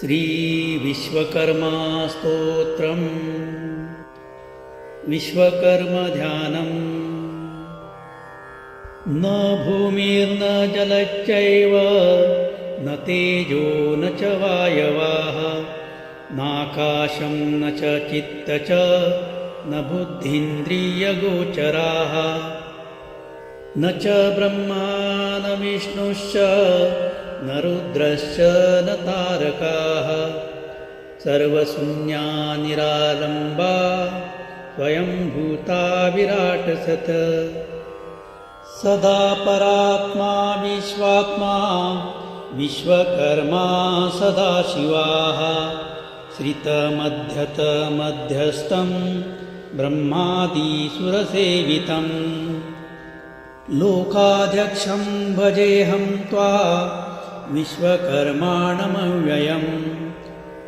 श्रीविश्वकर्मास्तोत्रम् विश्वकर्मध्यानम् न भूमिर्न जलच्चैव न तेजो न च वायवाः नाकाशं न च चित्त च न बुद्धीन्द्रियगोचराः। न च ब्रह्मा न विष्णुश्च न रुद्रश्च न तारकाः सर्वशून्या निरालम्बा स्वयंभूता विराटसत् सदा परात्मा विश्वात्मा विश्वकर्मा सदाशिवाः श्रितमध्यतमध्यस्थं ब्रह्मादिसुरसेवितम्। लोकाध्यक्षं भजेऽहं त्वा विश्वकर्माणमव्ययम्।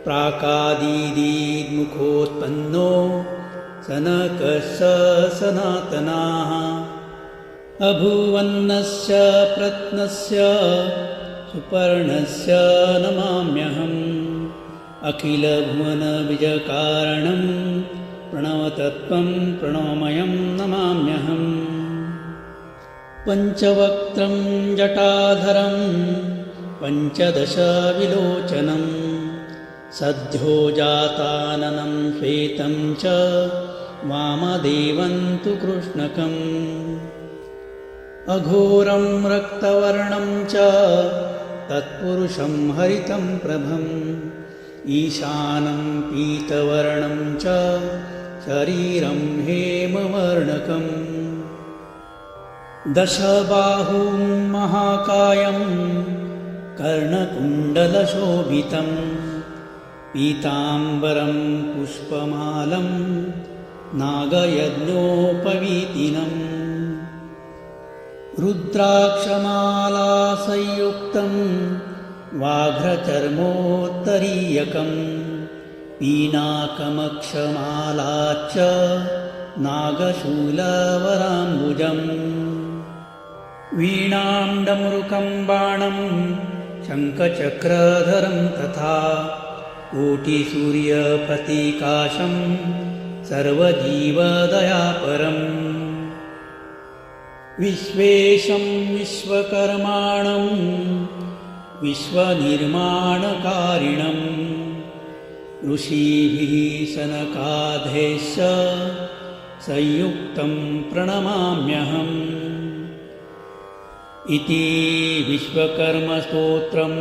प्राकादीदीमुखोत्पन्नो सनकस्य सनातनाः अभुवन्नस्य प्रत्नस्य सुपर्णस्य नमाम्यहम् अखिलभुवनविजकारणं प्रणवतत्त्वं प्रणवमयं नमाम्यहम् पञ्चवक्त्रं जटाधरं पञ्चदशविलोचनं सद्योजाताननं श्वेतं च वामदेवं तु कृष्णकम्। अघोरं रक्तवर्णं च तत्पुरुषं हरितं प्रभम्। ईशानं पीतवर्णं च शरीरं हेमवर्णकम्। दशबाहुं महाकायं कर्णकुण्डलशोभितं पीताम्बरं पुष्पमालं नागयज्ञोपवीतिनम् रुद्राक्षमालासंयुक्तं वाघ्रचर्मोत्तरीयकं पीनाकमक्षमाला च नागशूलवराम्बुजम्। वीणां डमरुकं बाणं शङ्खचक्रधरं तथा कोटिसूर्यप्रतीकाशं सर्वजीवदयापरम्। विश्वेशं विश्वकर्माणं विश्वनिर्माणकारिणं ऋषिभिः सनकाधेश्च संयुक्तं प्रणमाम्यहम् इति विश्वकर्मस्तोत्रं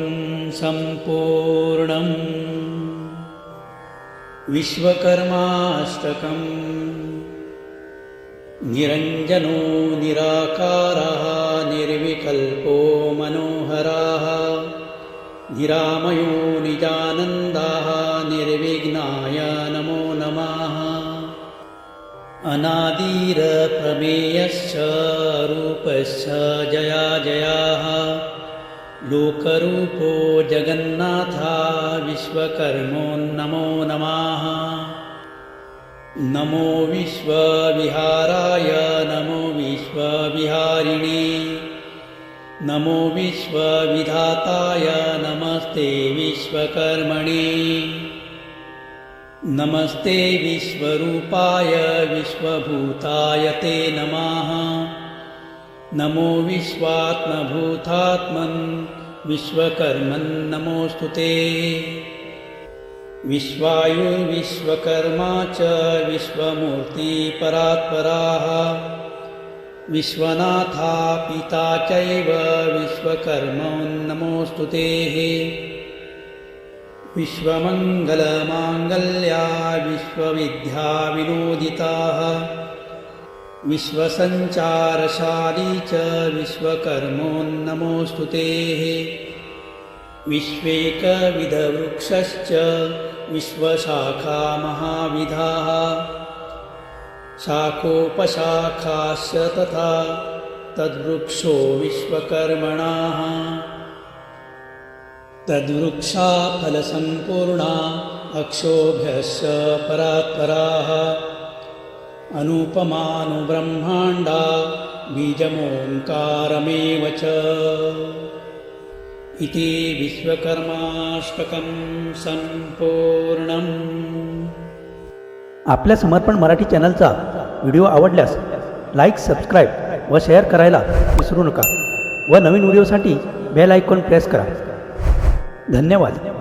सम्पूर्णम्। विश्वकर्माष्टकम् निरञ्जनो निराकारः निर्विकल्पो मनोहराः निरामयो निजानन्दाः निर्विघ्नाय नमो नमः अनादिरप्रमेयश्च रूपश्च जया जयाः लोकरूपो जगन्नाथा विश्वकर्मो नमो नमः। नमो विश्वविहाराय नमो विश्वविहारिणे। नमो विश्वविधाताय नमस्ते विश्वकर्मणे नमस्ते विश्वरूपाय विश्वभूताय ते नमः। नमो विश्वात्मभूतात्मन् विश्वकर्मन् नमोऽस्तु ते। विश्वायुर्विश्वकर्मा च विश्वमूर्तिपरात्पराः विश्वनाथा पिता चैव विश्वकर्मो नमोऽस्तु ते। विश्वमङ्गलमाङ्गल्या विश्वविद्याविनोदिताः। विश्वसञ्चारशाली च विश्वकर्मो नमोऽस्तु ते। विश्वेकविधवृक्षश्च विश्वशाखामहाविधाः। शाखोपशाखाश्च तथा तद्वृक्षो विश्वकर्मणाः तद्वृक्षा फलसम्पूर्णा अक्षोभ्यश्च परात्पराः। अनुपमानुब्रह्माण्डा बीजमोङ्कारमेव च। इति विश्वकर्माष्टकं सम्पूर्णम्। आपल्या समर्पण मराठी चॅनलचा व्हिडिओ आवडल्यास लाईक सबस्क्राईब व शेअर करायला विसरू नका व नवीन व्हिडिओसाठी बेल आयकॉन प्रेस करा. धन्यवाद.